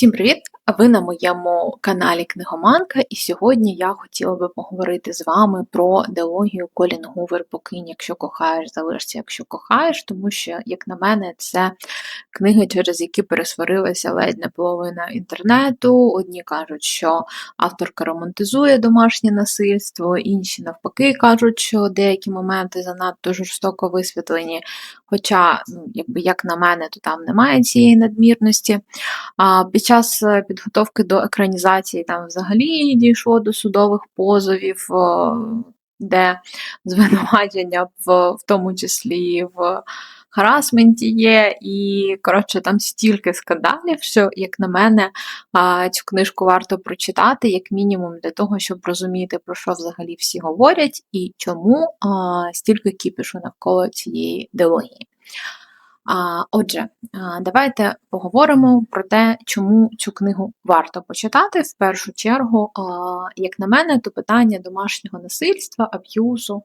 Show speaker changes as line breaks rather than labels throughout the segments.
Всім привіт! Ви на моєму каналі Книгоманка, і сьогодні я хотіла би поговорити з вами про деологію Колін Гувер Покинь, якщо кохаєш, залишся, якщо кохаєш, тому що, як на мене, це книги, через які пересварилася ледь не половина інтернету. Одні кажуть, що авторка романтизує домашнє насильство, інші навпаки кажуть, що деякі моменти занадто жорстоко висвітлені. Хоча, ну, якби як на мене, то там немає цієї надмірності. А під час підготовки до екранізації там взагалі дійшло до судових позовів, де звинувачення в, в тому числі в харасменті є, і коротше там стільки скандалів, що, як на мене, цю книжку варто прочитати, як мінімум, для того, щоб розуміти, про що взагалі всі говорять, і чому стільки кіпішу навколо цієї ідеології. Отже, давайте поговоримо про те, чому цю книгу варто почитати. В першу чергу, як на мене, то питання домашнього насильства, аб'юзу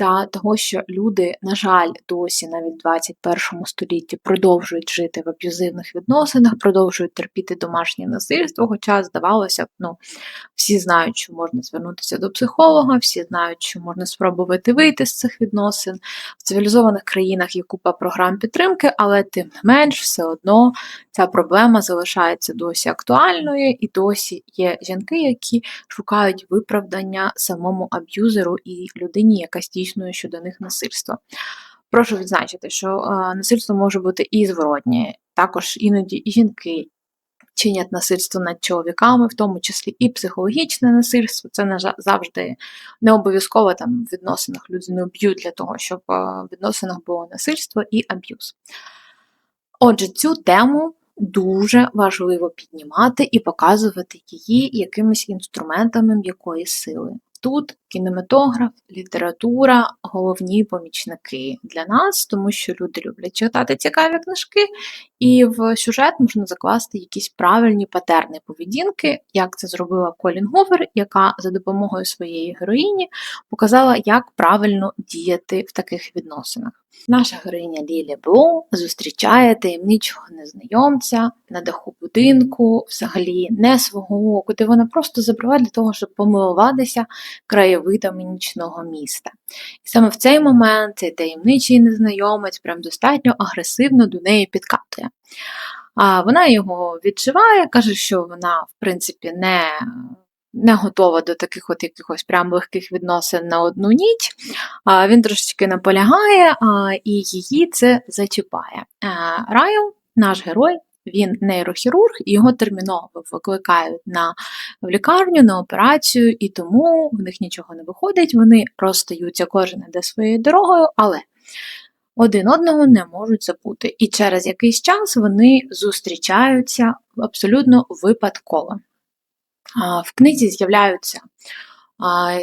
та того, що люди, на жаль, досі навіть в 21 столітті продовжують жити в аб'юзивних відносинах, продовжують терпіти домашнє насильство. Хоча, здавалося б, ну, всі знають, що можна звернутися до психолога, всі знають, що можна спробувати вийти з цих відносин. В цивілізованих країнах є купа програм підтримки, але тим не менш, все одно ця проблема залишається досі актуальною, і досі є жінки, які шукають виправдання самому аб'юзеру і людині, яка здійснює здійснює щодо них насильство. Прошу відзначити, що е, насильство може бути і зворотнє, також іноді жінки чинять насильство над чоловіками, в тому числі і психологічне насильство. Це не завжди не обов'язково там в відносинах людину б'ють для того, щоб е, в відносинах було насильство і аб'юз. Отже, цю тему. Дуже важливо піднімати і показувати її якимись інструментами м'якої сили. Тут кінематограф, література головні помічники для нас, тому що люди люблять читати цікаві книжки, і в сюжет можна закласти якісь правильні патерни поведінки, як це зробила Колін Говер, яка за допомогою своєї героїні показала, як правильно діяти в таких відносинах. Наша героїня Лілі Блу зустрічає таємничого незнайомця на даху будинку, взагалі не свого, куди вона просто забрала для того, щоб помилуватися краєвидами нічного міста. І саме в цей момент цей таємничий незнайомець прям достатньо агресивно до неї підкатує. А Вона його відчуває, каже, що вона, в принципі, не не готова до таких от якихось прям легких відносин на одну ніч. А, Він трошечки наполягає, а, і її це зачіпає. Райл, наш герой, він нейрохірург, і його терміново викликають на в лікарню на операцію, і тому в них нічого не виходить. Вони розстаються, кожен іде своєю дорогою, але один одного не можуть забути. І через якийсь час вони зустрічаються абсолютно випадково. В книзі з'являються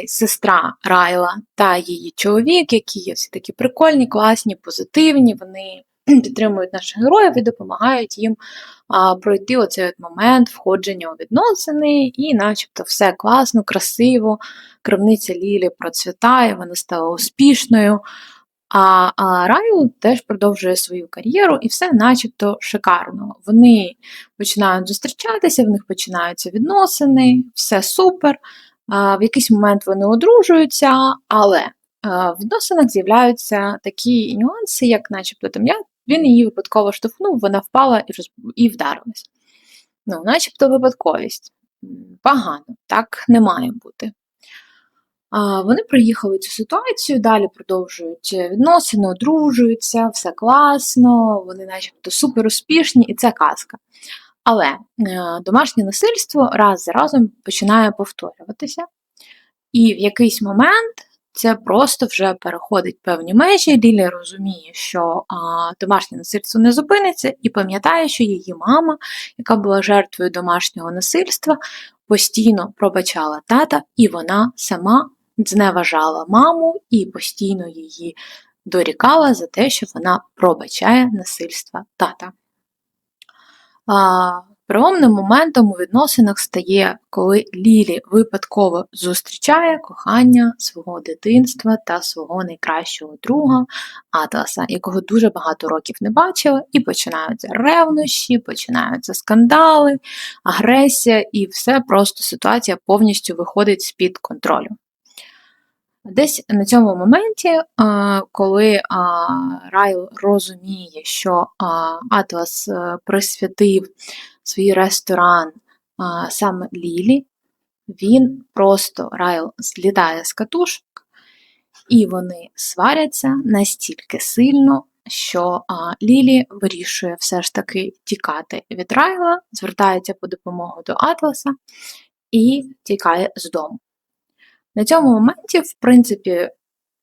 сестра Райла та її чоловік, які є всі такі прикольні, класні, позитивні. Вони підтримують наших героїв і допомагають їм а, пройти оцей от момент входження у відносини, і начебто все класно, красиво. Крамниця Лілі процвітає, вона стала успішною. А а Райл теж продовжує свою кар'єру, і все начебто шикарно. Вони починають зустрічатися, в них починаються відносини, все супер. А, В якийсь момент вони одружуються, але в відносинах з'являються такі нюанси, як начебто там я він її випадково штовхнув, вона впала і і вдарилась. Ну, начебто випадковість. Погано, так не має бути. А, Вони приїхали цю ситуацію, далі продовжують відносини, одружуються, все класно, вони начебто супер успішні, і це казка. Але е, домашнє насильство раз за разом починає повторюватися. І в якийсь момент це просто вже переходить певні межі. Лілі розуміє, що а, домашнє насильство не зупиниться, і пам'ятає, що її мама, яка була жертвою домашнього насильства, постійно пробачала тата, і вона сама зневажала маму і постійно її дорікала за те, що вона пробачає насильство тата. А, Переломним моментом у відносинах стає, коли Лілі випадково зустрічає кохання свого дитинства та свого найкращого друга Атласа, якого дуже багато років не бачила, і починаються ревнощі, починаються скандали, агресія, і все просто ситуація повністю виходить з-під контролю. Десь на цьому моменті, коли Райл розуміє, що Атлас е, присвятив свій ресторан саме Лілі, він просто Райл злітає з катушок, і вони сваряться настільки сильно, що Лілі вирішує все ж таки тікати від Райла, звертається по допомогу до Атласа і тікає з дому. На цьому моменті, в принципі,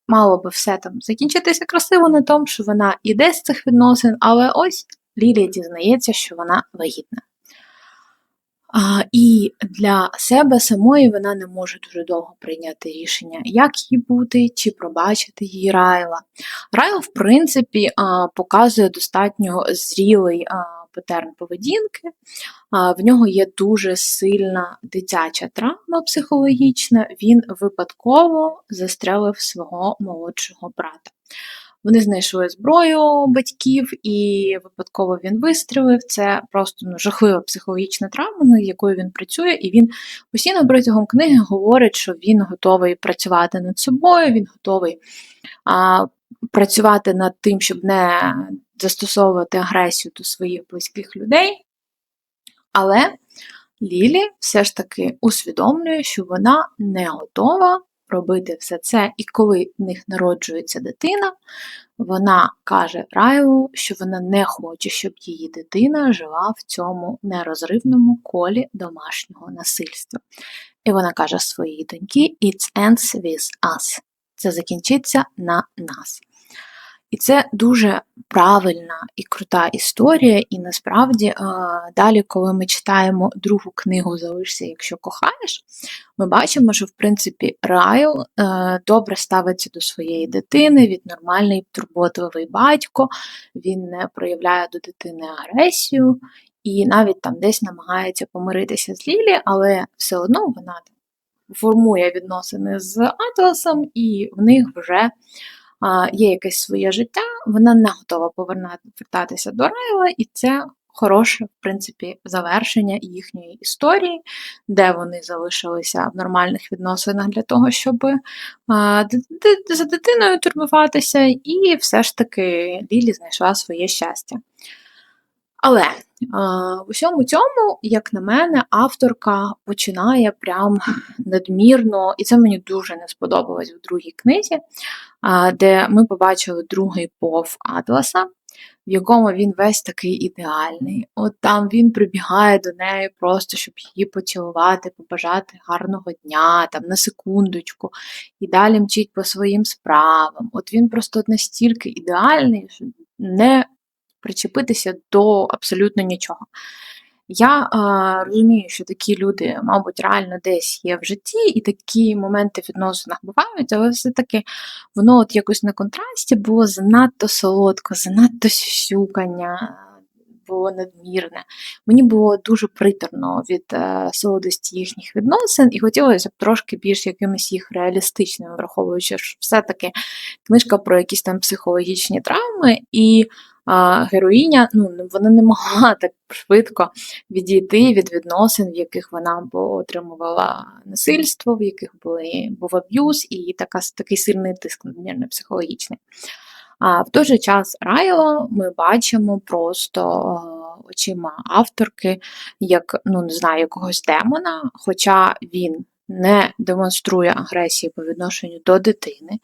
мало би все там закінчитися красиво на тому, що вона іде з цих відносин, але ось Лілія дізнається, що вона вагітна. А, І для себе самої вона не може дуже довго прийняти рішення, як їй бути, чи пробачити її Райла. Райл, в принципі, показує достатньо зрілий патерн поведінки, в нього є дуже сильна дитяча травма психологічна, він випадково застрелив свого молодшого брата. Вони знайшли зброю батьків, і випадково він вистрілив. Це просто ну, жахлива психологічна травма, над якою він працює, і він постійно протягом книги говорить, що він готовий працювати над собою, він готовий а, працювати над тим, щоб не застосовувати агресію до своїх близьких людей. Але Лілі все ж таки усвідомлює, що вона не готова робити все це, і коли в них народжується дитина, вона каже Райлу, що вона не хоче, щоб її дитина жила в цьому нерозривному колі домашнього насильства. І вона каже своїй доньки: It ends with us. Це закінчиться на нас. І це дуже правильна і крута історія. І насправді, далі, коли ми читаємо другу книгу Залишся, якщо кохаєш, ми бачимо, що в принципі Райл е, добре ставиться до своєї дитини, він нормальний турботливий батько, він не проявляє до дитини агресію. І навіть там десь намагається помиритися з Лілі, але все одно вона формує відносини з Атласом, і в них вже є якесь своє життя, вона не готова повертатися до Райла, і це хороше, в принципі, завершення їхньої історії, де вони залишилися в нормальних відносинах для того, щоб за дитиною турбуватися, і все ж таки Лілі знайшла своє щастя. Але в усьому цьому, як на мене, авторка починає прям надмірно, і це мені дуже не сподобалось в другій книзі, де ми побачили другий пов Атласа, в якому він весь такий ідеальний. От там він прибігає до неї просто, щоб її поцілувати, побажати гарного дня, там на секундочку, і далі мчить по своїм справам. От він просто настільки ідеальний, що не причепитися до абсолютно нічого. Я е, розумію, що такі люди, мабуть, реально десь є в житті, і такі моменти в відносинах бувають, але все-таки воно от якось на контрасті було занадто солодко, занадто сюсюкання, було надмірне. Мені було дуже приторно від е, солодості їхніх відносин, і хотілося б трошки більш якимись їх реалістичними, враховуючи, що все-таки книжка про якісь там психологічні травми. і а героїня ну, вона не могла так швидко відійти від відносин, в яких вона отримувала насильство, в яких були, був аб'юз і така, такий сильний тиск надмірний психологічний. А в той же час Райло ми бачимо просто очима авторки, як ну не знаю, якогось демона, хоча він не демонструє агресії по відношенню до дитини.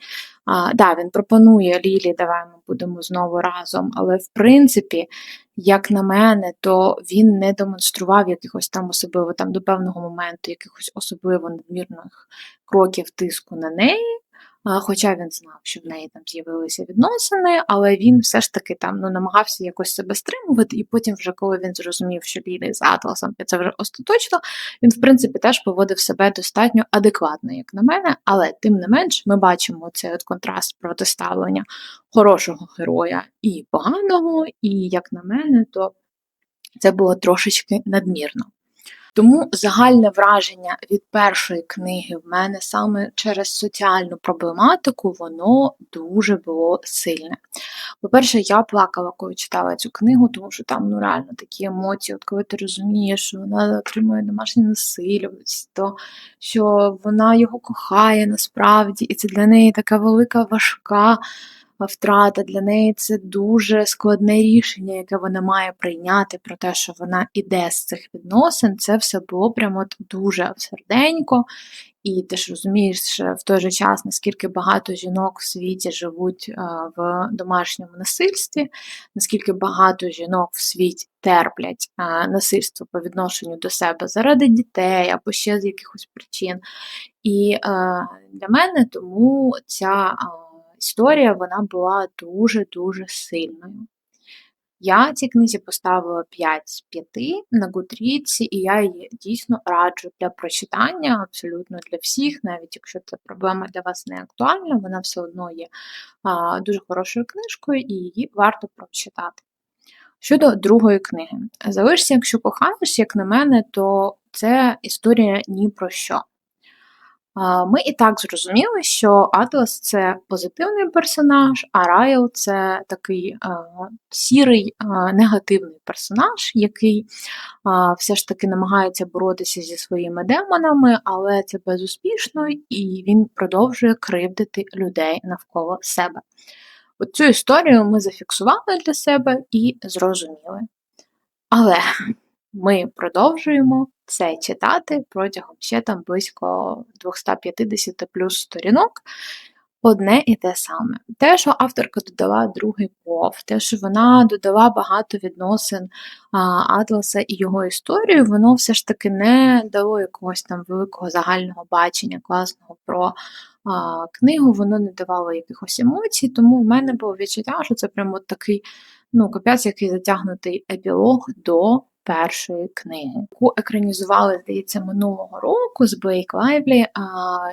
А, да, Він пропонує Лілі, давай ми будемо знову разом, але в принципі, як на мене, то він не демонстрував якихось там особливо там до певного моменту, якихось особливо надмірних кроків тиску на неї. Хоча він знав, що в неї там з'явилися відносини, але він все ж таки там ну, намагався якось себе стримувати, і потім, вже коли він зрозумів, що Лілі з Атласом це вже остаточно, він, в принципі, теж поводив себе достатньо адекватно, як на мене, але тим не менш ми бачимо цей от контраст протиставлення хорошого героя і поганого, і, як на мене, то це було трошечки надмірно. Тому загальне враження від першої книги в мене саме через соціальну проблематику, воно дуже було сильне. По-перше, я плакала, коли читала цю книгу, тому що там ну реально такі емоції, от коли ти розумієш, що вона отримує домашнє насилля, то що вона його кохає насправді, і це для неї така велика важка втрата для неї це дуже складне рішення, яке вона має прийняти про те, що вона іде з цих відносин. Це все було прямо дуже серденько. І ти ж розумієш в той же час, наскільки багато жінок в світі живуть в домашньому насильстві, наскільки багато жінок в світі терплять насильство по відношенню до себе заради дітей або ще з якихось причин. І для мене тому ця історія вона була дуже-дуже сильною. Я цій книзі поставила 5 з 5 на Goodreads, і я її дійсно раджу для прочитання, абсолютно для всіх, навіть якщо ця проблема для вас не актуальна, вона все одно є а, дуже хорошою книжкою і її варто прочитати. Щодо другої книги, залишся, якщо кохаєш, як на мене, то це історія ні про що. Ми і так зрозуміли, що Атлас це позитивний персонаж, а Райл це такий сірий негативний персонаж, який все ж таки намагається боротися зі своїми демонами, але це безуспішно, і він продовжує кривдити людей навколо себе. От цю історію ми зафіксували для себе і зрозуміли. Але ми продовжуємо це читати протягом ще там близько 250 плюс сторінок. Одне і те саме. Те, що авторка додала другий пов, те, що вона додала багато відносин Атласа і його історію, воно все ж таки не дало якогось там великого загального бачення, класного про а, книгу, воно не давало якихось емоцій, тому в мене було відчуття, що це прямо такий ну, капець, який затягнутий епілог до першої книги, яку екранізували, здається, минулого року з Блейк Лайвлі а,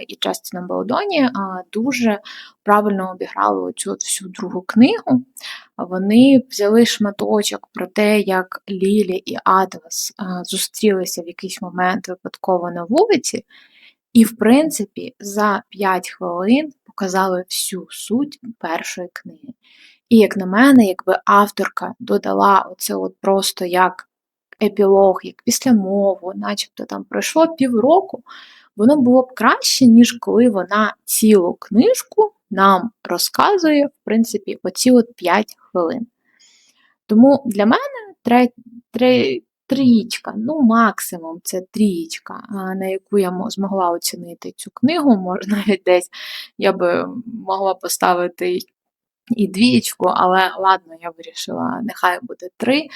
і Джастіном Балдоні а, дуже правильно обіграли цю всю другу книгу. Вони взяли шматочок про те, як Лілі і Атлас а, зустрілися в якийсь момент випадково на вулиці, і, в принципі, за 5 хвилин показали всю суть першої книги. І, як на мене, якби авторка додала оце от просто як епілог, як після мову, начебто там пройшло півроку, воно було б краще, ніж коли вона цілу книжку нам розказує, в принципі, оці от 5 хвилин. Тому для мене тре, тре, трієчка, ну максимум це трієчка, на яку я змогла оцінити цю книгу, може навіть десь я би могла поставити і двієчку, але ладно, я вирішила, нехай буде три.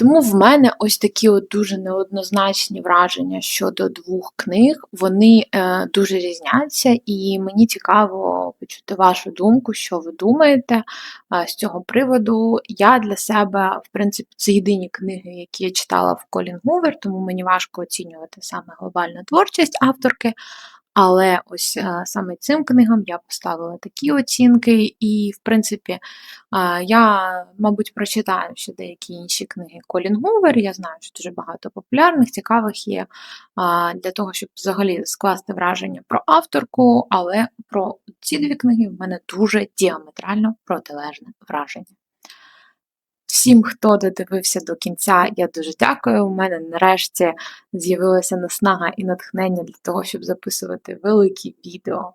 Тому в мене ось такі от дуже неоднозначні враження щодо двох книг, вони е, дуже різняться, і мені цікаво почути вашу думку, що ви думаєте е, з цього приводу. Я для себе, в принципі, це єдині книги, які я читала в Колін Гувер, тому мені важко оцінювати саме глобальну творчість авторки. Але ось е, саме цим книгам я поставила такі оцінки, і, в принципі, я, мабуть, прочитаю ще деякі інші книги Колін Гувер. Я знаю, що дуже багато популярних, цікавих є для того, щоб взагалі скласти враження про авторку, але про ці дві книги в мене дуже діаметрально протилежне враження. Всім, хто додивився до кінця, я дуже дякую. У мене нарешті з'явилася наснага і натхнення для того, щоб записувати великі відео.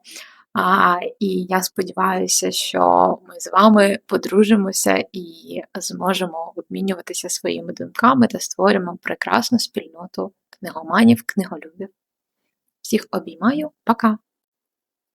А, І я сподіваюся, що ми з вами подружимося і зможемо обмінюватися своїми думками та створимо прекрасну спільноту книгоманів, книголюбів. Всіх обіймаю, пока!